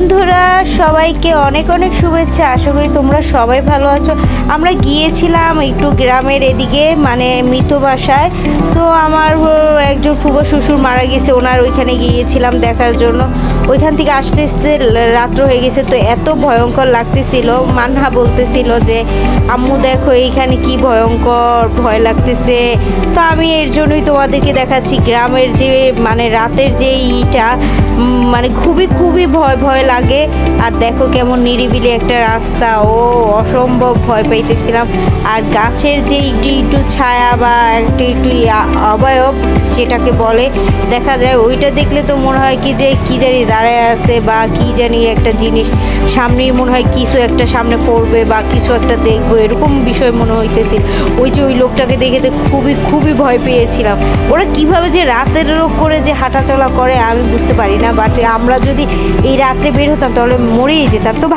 বন্ধুরা, সবাইকে অনেক অনেক শুভেচ্ছা। আশা করি তোমরা সবাই ভালো আছো। আমরা গিয়েছিলাম একটু গ্রামের এদিকে মানে মৃত বাসায়। তো আমার একজন ফুবো শ্বশুর মারা গেছে, ওনার ওইখানে গিয়েছিলাম দেখার জন্য। ওইখান থেকে আসতে আসতে রাত্র হয়ে গেছে, তো এত ভয়ঙ্কর লাগতেছিল। মানহা বলতেছিল যে, আম্মু, দেখো এইখানে কি ভয়ঙ্কর, ভয় লাগতেছে। তো আমি এর জন্যই তোমাদেরকে দেখাচ্ছি, গ্রামের যে মানে রাতের যে ইটা মানে খুবই খুবই ভয় ভয় লাগে। আর দেখো কেমন নিরিবিলি একটা রাস্তা, ও, অসম্ভব ভয় পাইতেছিলাম। আর গাছের যে একটু একটু ছায়া বা একটু একটু অবয়ব, যেটাকে বলে, দেখা যায়, ওইটা দেখলে তো মনে হয় কি যে, কি জানি দাঁড়ায় আছে বা কি জানি একটা জিনিস, সামনেই মনে হয় কিছু একটা সামনে পড়বে বা কিছু একটা দেখব, এরকম বিষয় মনে হইতেছে ওই যে ওই লোকটাকে দেখে খুবই খুবই ভয় পেয়েছিলাম। ওরা কীভাবে যে রাতের করে যে হাঁটাচলা করে আমি বুঝতে পারি না বাট আমরা যদি এই রাত্রে বের হতাম তাহলে মরেই যেতাম। তো